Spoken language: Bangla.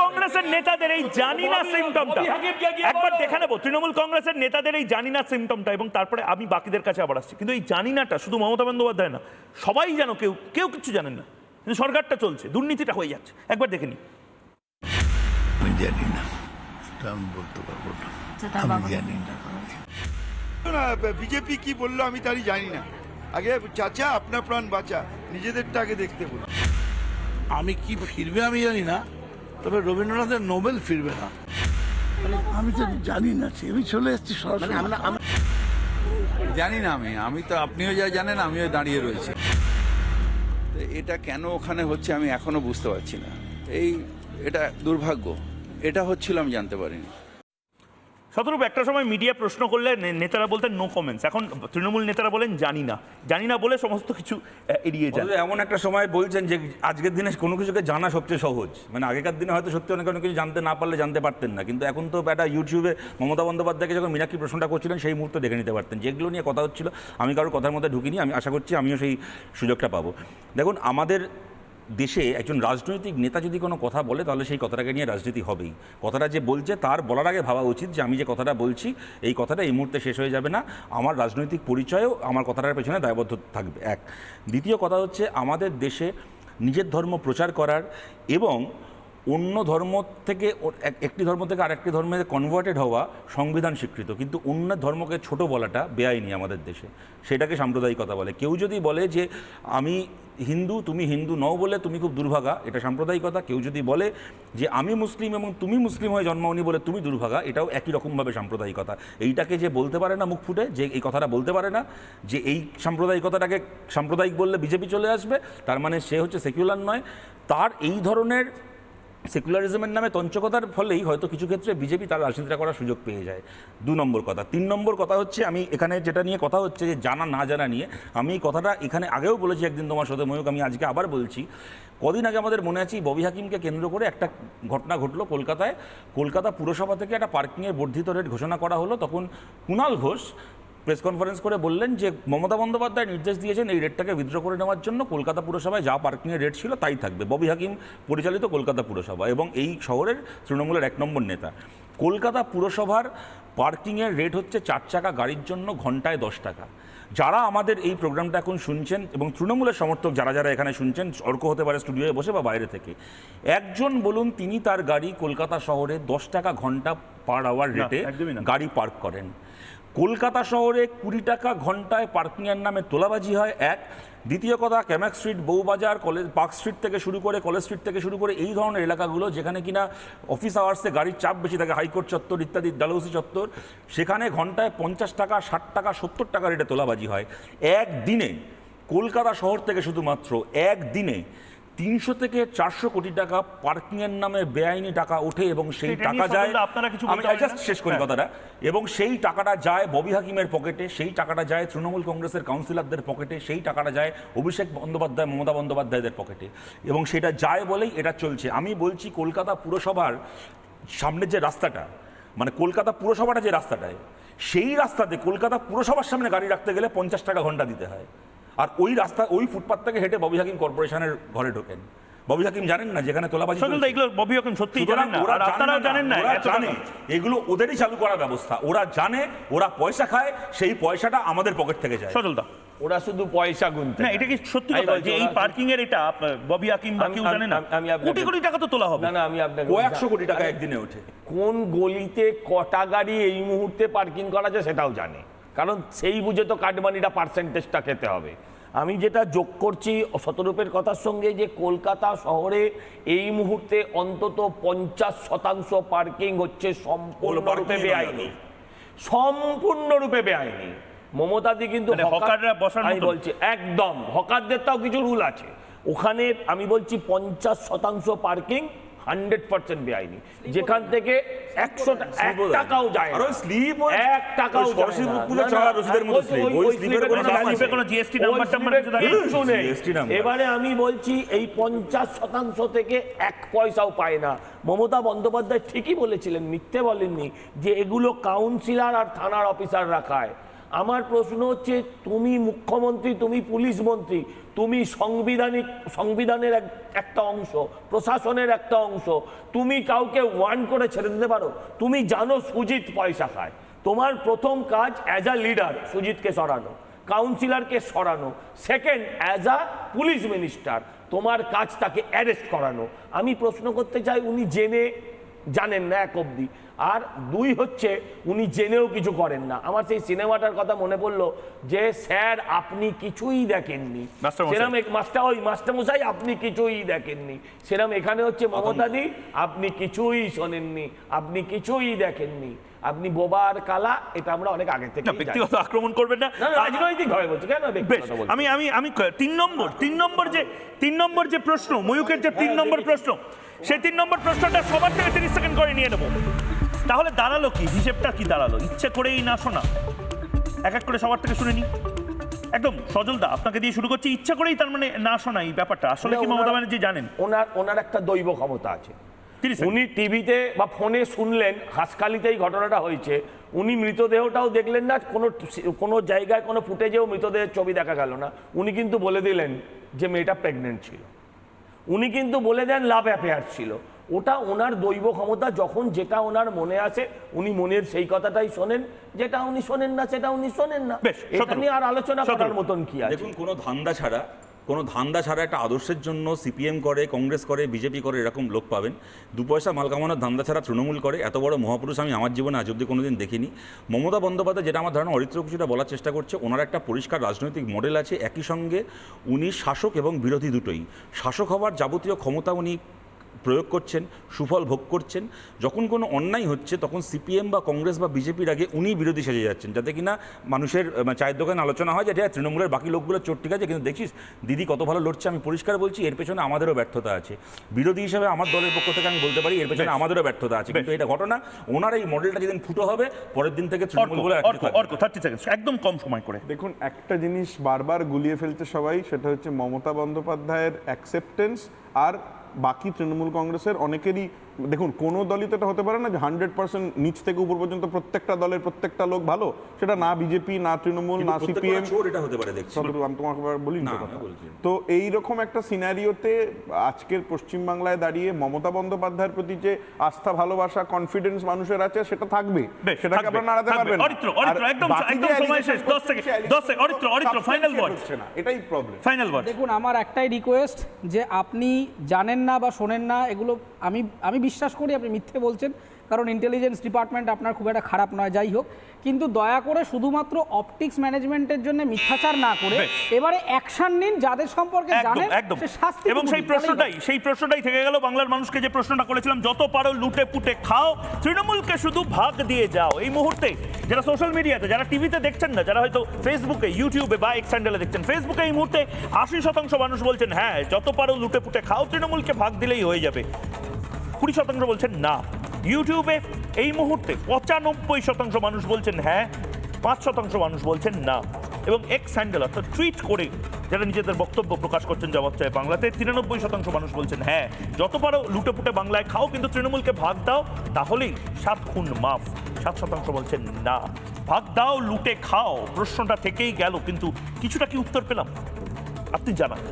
কংগ্রেসের নেতাদের এই জানি না সিমটমটা একবার দেখে নেব তৃণমূল কংগ্রেসের নেতাদের এই জানি না সিমটমটা এবং তারপরে আমি বাকিদের কাছে আবার আসছি। কিন্তু এই জানি নাটা শুধু মমতা বন্দ্যোপাধ্যায় না সবাই যেন কেউ কেউ কিছু জানেন না। কিন্তু সরকারটা চলছে দুর্নীতিটা হয়ে যাচ্ছে। একবার দেখে নিই আমি জানি না আমি বলতে পারব না। আমি জানি না। না বিজেপি কি বলল আমি তারই জানি না। আগে চাচা আপনার প্রাণ বাঁচা নিজেদেরটা আগে দেখতে বলুন। আমি কি ফিরবে আমি জানি না। তবে রবীন্দ্রনাথের নোবেল ফিরবে না। আমি তো জানি না আমি চলে এসেছি সরাসরি। জানি না আমি। আমি তো আপনিও যা জানেন আমিও দাঁড়িয়ে রয়েছি। তো এটা কেন ওখানে হচ্ছে আমি এখনও বুঝতে পারছি না। এই এটা দুর্ভাগ্য। এটা হচ্ছিল আমি জানতে পারিনি। শতরূপ একটা সময় মিডিয়া প্রশ্ন করলে নেতারা বলতেন নো কমেন্টস এখন তৃণমূল নেতারা বলেন জানি না। জানি না বলে সমস্ত কিছু এড়িয়ে যায়। এমন একটা সময় বলছেন যে আজকের দিনে কোনো কিছুকে জানা সবচেয়ে সহজ। মানে আগেকার দিনে হয়তো সত্যি অনেক অনেক কিছু জানতে না পারলে জানতে পারতেন না। কিন্তু এখন তো একটা ইউটিউবে মমতা বন্দ্যোপাধ্যায়কে যখন মীনাক্ষী প্রশ্নটা করছিলেন, সেই মুহূর্তে দেখে নিতে পারতেন। যেগুলো নিয়ে কথা হচ্ছিল, আমি কারোর কথার মধ্যে ঢুকিনি, আমি আশা করছি আমিও সেই সুযোগটা পাবো। দেখুন, আমাদের দেশে একজন রাজনৈতিক নেতা যদি কোনো কথা বলে, তাহলে সেই কথাটাকে নিয়ে রাজনীতি হবেই। কথাটা যে বলছে, তার বলার আগে ভাবা উচিত যে, আমি যে কথাটা বলছি, এই কথাটা এই মুহূর্তে শেষ হয়ে যাবে না। আমার রাজনৈতিক পরিচয়ও আমার কথাটার পেছনে দায়বদ্ধ থাকবে। এক। দ্বিতীয় কথা হচ্ছে, আমাদের দেশে নিজের ধর্ম প্রচার করার এবং অন্য ধর্ম থেকে একটি ধর্ম থেকে আরেকটি ধর্মে কনভার্টেড হওয়া সংবিধান স্বীকৃত। কিন্তু অন্য ধর্মকে ছোট বলাটা বেআইনি আমাদের দেশে। সেটাকে সাম্প্রদায়িকতা বলে। কেউ যদি বলে যে, আমি হিন্দু, তুমি হিন্দু নও বলে তুমি খুব দুর্ভাগা, এটা সাম্প্রদায়িকতা। কেউ যদি বলে যে আমি মুসলিম এবং তুমি মুসলিম হয়ে জন্মাওনি বলে তুমি দুর্ভাগা, এটাও একই রকমভাবে সাম্প্রদায়িকতা। এইটাকে যে বলতে পারে না, মুখ ফুটে, যে এই কথাটা বলতে পারে না, যে এই সাম্প্রদায়িকতাটাকে সাম্প্রদায়িক বললে বিজেপি চলে আসবে, তার মানে সে হচ্ছে সেকুলার নয়। তার এই ধরনের সেকুলারিজমের নামে তঞ্চকতার ফলেই হয়তো কিছু ক্ষেত্রে বিজেপি তার রাজনীতিটা করার সুযোগ পেয়ে যায়। দু নম্বর কথা। তিন নম্বর কথা হচ্ছে, আমি এখানে যেটা নিয়ে কথা হচ্ছে, যে জানা না জানা নিয়ে, আমি কথাটা এখানে আগেও বলেছি একদিন তোমার সাথে ময়ূক আমি আজকে আবার বলছি। কদিন আগে আমাদের মনে আছে, ববি হাকিমকে কেন্দ্র করে একটা ঘটনা ঘটলো কলকাতায়। কলকাতা পুরসভা থেকে একটা পার্কিংয়ের বর্ধিত রেট ঘোষণা করা হলো। তখন কুণাল ঘোষ প্রেস কনফারেন্স করে বললেন যে মমতা বন্দ্যোপাধ্যায় নির্দেশ দিয়েছেন এই রেটটাকে উইথড্র করে নেওয়ার জন্য কলকাতা পুরসভায় যা পার্কিংয়ের রেট ছিল তাই থাকবে। ববি হাকিম পরিচালিত কলকাতা পুরসভা এবং এই শহরের তৃণমূলের এক নম্বর নেতা। কলকাতা পুরসভার পার্কিংয়ের রেট হচ্ছে চার চাকা গাড়ির জন্য ঘন্টায় দশ টাকা। যারা আমাদের এই প্রোগ্রামটা এখন শুনছেন এবং তৃণমূলের সমর্থক যারা যারা এখানে শুনছেন অর্ক হতে পারে স্টুডিওয়ে বসে বা বাইরে থেকে একজন বলুন তিনি তার গাড়ি কলকাতা শহরে দশ টাকা ঘণ্টা পার আওয়ার রেটে। গাড়ি পার্ক করেন। কলকাতা শহরে কুড়ি টাকা ঘন্টায় পার্কিংয়ের নামে তোলাবাজি হয়, এক। দ্বিতীয় কথা Camac street Bowbazar, college park street থেকে শুরু করে কলেজ স্ট্রিট থেকে শুরু করে এই ধরনের এলাকাগুলো যেখানে কিনা অফিস আওয়ার্সে গাড়ির চাপ বেশি থাকে হাইকোর্ট চত্বর ইত্যাদি ডালহৌসি চত্বর, সেখানে ঘন্টায় পঞ্চাশ টাকা, ষাট টাকা, সত্তর টাকা রেটে তোলাবাজি হয়। একদিনে কলকাতা শহর থেকে শুধুমাত্র একদিনে তিনশো থেকে চারশো কোটি টাকা পার্কিংয়ের নামে বেআইনি টাকা ওঠে এবং সেই টাকা যায় আপনারা কিছু আমি জাস্ট শেষ করি হ্যাঁ। কথাটা। এবং সেই টাকাটা যায় ববি হাকিমের পকেটে সেই টাকাটা যায় তৃণমূল কংগ্রেসের কাউন্সিলরদের পকেটে সেই টাকাটা যায় অভিষেক বন্দ্যোপাধ্যায় মমতা বন্দ্যোপাধ্যায়দের পকেটে। এবং সেটা যায় বলেই এটা চলছে। আমি বলছি কলকাতা পুরসভার সামনের যে রাস্তাটা মানে কলকাতা পুরসভাটা যে রাস্তাটায় সেই রাস্তাতে কলকাতা পুরসভার সামনে গাড়ি রাখতে গেলে পঞ্চাশ টাকা ঘণ্টা দিতে হয়। আর ওই রাস্তা ওই ফুটপাথ থেকে হেঁটে ববি হাকিম কর্পোরেশনের ঘরে ঢোকেন। ববি হাকিম জানেন না যেখানে তোলাবাজি এগুলো ববি এখন সত্যি জানেন না। ওরা আর আপনারাও জানেন না ওরা জানে। এগুলো ওদেরই চালু করার ব্যবস্থা। ওরা জানে ওরা পয়সা খায় সেই পয়সাটা আমাদের পকেট থেকে যায়। সজলদা ওরা শুধু পয়সা গুনতে না এটা কি সত্যি কথা? যে এই পার্কিং এর এটা ববি হাকিম বা কেউ জানে না? আমি- কোটি কোটি টাকা তো তোলা হবে। না না আমি আপনাকে কয়েকশো কোটি টাকা একদিনে ওঠে। কোন গলিতে কটা গাড়ি এই মুহূর্তে পার্কিং করা যায় সেটাও জানে। কারণ সেই বুঝে তো কাটমানিটা পার্সেন্টেজটা খেতে হবে। আমি যেটা যোগ করছি শতরূপের কথার সঙ্গে যে কলকাতা শহরে এই মুহূর্তে অন্তত পঞ্চাশ শতাংশ পার্কিং হচ্ছে সম্পূর্ণরূপে বেআইনি। সম্পূর্ণরূপে বেআইনি। মমতাদি কিন্তু মানে আমি বলছি একদম হকারদের তাও কিছু রুল আছে। ওখানে আমি বলছি পঞ্চাশ শতাংশ পার্কিং হান্ড্রেড পার্সেন্ট বেআইনি। যেখান থেকে একশো এক টাকাও যায় আর ওই- এক টাকাও। এবারে আমি বলছি এই পঞ্চাশ শতাংশ থেকে এক পয়সাও পায় না। মমতা বন্দ্যোপাধ্যায় ঠিকই বলেছিলেন মিথ্যে বলেননি যে এগুলো কাউন্সিলর আর থানার অফিসাররা খায়। আমার প্রশ্ন হচ্ছে, তুমি মুখ্যমন্ত্রী, তুমি পুলিশ মন্ত্রী, তুমি সাংবিধানিক, সংবিধানের একটা অংশ, প্রশাসনের একটা অংশ, তুমি কাউকে ওয়ান করে ছেড়ে দিতে পারো? তুমি জানো সুজিত পয়সা খায়। তোমার প্রথম কাজ অ্যাজ আ লিডার সুজিতকে সরানো কাউন্সিলরকে সরানো second as a police minister তোমার কাজ তাকে অ্যারেস্ট করানো। আমি প্রশ্ন করতে চাই, উনি জেনে জানেন না এক অবধি। আর দুই হচ্ছে উনি জেনেও কিছু করেন না। আমার সেই সিনেমাটার কথা মনে পড়ল যে স্যার আপনি কিছুই দেখেননি। সেরম এক- মাস্টার ওই মাস্টারমশাই আপনি কিছুই দেখেননি। সেরম এখানে হচ্ছে মমতাদি আপনি কিছুই শোনেননি। আপনি কিছুই দেখেননি। আপনি বোবার কালা এটা আমরা অনেক আগে থেকে ব্যক্তিগত আক্রমণ করবেন না। রাজনৈতিক ভাবে বলছি কেন আমি আমি আমি তিন নম্বর তিন নম্বর যে তিন নম্বর যে প্রশ্ন ময়ূকের যে তিন নম্বর প্রশ্ন সেই তিন নম্বর প্রশ্নটা সবার থেকে তিরিশ সেকেন্ড করে নিয়ে নেব। তাহলে দাঁড়াল কি? হিসেবটা কি দাঁড়াল? ইচ্ছে করেই না শোনা। এক এক করে সবার থেকে শুনে নি। একদম সজলদা আপনাকে দিয়ে শুরু করছি। ইচ্ছা করেই তার মানে না শোনা এই ব্যাপারটা। আসলে কি মমতা ব্যানার্জি জানেন? ওনার ওনার একটা দৈব ক্ষমতা আছে। 30 উনি টিভিতে বা ফোনে শুনলেন হাসকালিতে এই ঘটনাটা হয়েছে। উনি মৃতদেহটাও দেখলেন না কোনো কোনো জায়গায় কোনো ফুটেজেও মৃতদেহের ছবি দেখা গেল না। উনি কিন্তু বলে দিলেন যে মেয়েটা প্রেগনেন্ট ছিল। উনি কিন্তু বলে দেন লাভ অ্যাফেয়ার ছিল। ওটা ওনার দৈব ক্ষমতা যখন যেটা ওনার মনে আছে উনি মনের সেই কথাটাই শোনেন যেটা উনি শোনেন না সেটা উনি শোনেন না। বেশ, এটা নিয়ে আর আলোচনা। করার মতন কি আছে? দেখুন কোনো ধান্দা ছাড়া কোনো ধান্দা ছাড়া একটা আদর্শের জন্য সিপিএম করে, কংগ্রেস করে, বিজেপি করে এরকম লোক পাবেন। দু পয়সা মাল কামানোর ধান্দা ছাড়া তৃণমূল করে, এত বড় মহাপুরুষ আমি আমার জীবনে আজ অব্দি কোনোদিন দেখিনি। মমতা বন্দ্যোপাধ্যায় যেটা আমার ধারণা অরিত্র কিছুটা বলার চেষ্টা করছে, ওনার একটা পরিষ্কার রাজনৈতিক মডেল আছে, একই সঙ্গে উনি শাসক এবং বিরোধী দুটোই। শাসক হওয়ার যাবতীয় ক্ষমতা উনি প্রয়োগ করছেন সুফল ভোগ করছেন যখন কোনো অন্যায় হচ্ছে তখন সিপিএম বা কংগ্রেস বা বিজেপির আগে উনি বিরোধী সেজে যাচ্ছেন যাতে কিনা মানুষের মানে চায়ের দোকানে আলোচনা হয় যে এটা তৃণমূলের বাকি লোকগুলো চোট ঠিক আছে কিন্তু দেখিস দিদি কত ভালো লড়ছে আমি পরিষ্কার বলছি এর পেছনে আমাদেরও ব্যর্থতা আছে। বিরোধী হিসাবে আমার দলের পক্ষ থেকে আমি বলতে পারি এর পেছনে আমাদেরও ব্যর্থতা আছে কিন্তু এটা ঘটনা ওনার এই মডেলটা যেদিন ফুটো হবে পরের দিন থেকে তৃণমূল থার্টি সেকেন্ড একদম কম সময় করে। দেখুন একটা জিনিস বারবার গুলিয়ে ফেলছে সবাই সেটা হচ্ছে মমতা বন্দ্যোপাধ্যায়ের অ্যাকসেপ্টেন্স আর বাকি তৃণমূল কংগ্রেসের অনেকেরই দেখুন কোনো দলই তো এটা হতে পারে না যে হান্ড্রেড পার্সেন্ট নিচ থেকে উপর পর্যন্ত প্রত্যেকটা দলের প্রত্যেকটা লোক ভালো। সেটা না বিজেপি না তৃণমূল না সিপিএম। এটা হতে পারে দেখছি। আমি তোমাকে বলি না, তো এই রকম একটা সিনারিওতে আজকের পশ্চিমবাংলায় দাঁড়িয়ে মমতা বন্দ্যোপাধ্যায়ের প্রতি যে আস্থা ভালোবাসা কনফিডেন্স মানুষের আছে সেটা থাকবে। সেটাকে আপনারা নাড়াতে পারবেন অরিত্র, অরিত্র, একদম- একদম সময় শেষ, allegation দশ সেকেন্ড, করছে, দশ সেকেন্ড, অরিত্র, অরিত্র। হচ্ছে না, এটাই প্রবলেম ফাইনাল ওয়ার্ড দেখুন আমার একটাই রিকোয়েস্ট যে আপনি জানেন না বা শোনেন না এগুলো আমি আমি বিশ্বাস করি আপনি মিথ্যে বলছেন কারণ ইন্টেলিজেন্স ডিপার্টমেন্ট আপনার খুব একটা খারাপ নয় যাই হোক। কিন্তু দয়া করে শুধুমাত্র অপটিক্স ম্যানেজমেন্টের জন্য মিথ্যাচার না করে এবারে অ্যাকশন নিন যাদের সম্পর্কে জানেন একদম। শাস্তি এবং সেই প্রশ্নটাই সেই প্রশ্নটাই থেকে গেল বাংলার মানুষকে যে প্রশ্নটা করেছিলাম যত পারো লুটে পুটে খাও তৃণমূলকে শুধু ভাগ দিয়ে যাও। এই মুহূর্তে যারা সোশ্যাল মিডিয়াতে যারা টিভিতে দেখছেন না যারা হয়তো ফেসবুকে ইউটিউবে বা এক্স হ্যান্ডেলে দেখছেন ফেসবুকে এই মুহূর্তে আশি শতাংশ মানুষ বলছেন হ্যাঁ যত পারো লুটে পুটে খাও তৃণমূলকে ভাগ দিলেই হয়ে যাবে। কুড়ি শতাংশ বলছেন না। ইউটিউবে এই মুহূর্তে পঁচানব্বই শতাংশ মানুষ বলছেন হ্যাঁ পাঁচ শতাংশ মানুষ বলছেন না। এবং এক্স হ্যান্ডেল অর্থাৎ টুইট করে যারা নিজেদের বক্তব্য প্রকাশ করছেন জবাব চায় বাংলাতে, তিরানব্বই শতাংশ মানুষ বলছেন হ্যাঁ। যত পারো লুটে পুটে বাংলায় খাও, কিন্তু তৃণমূলকে ভাগ দাও, তাহলেই সাত খুন মাফ। সাত শতাংশ বলছেন না। ভাগ দাও, লুটে খাও, প্রশ্নটা থেকেই গেল, কিন্তু কিছুটা কি উত্তর পেলাম? আপনি জানান।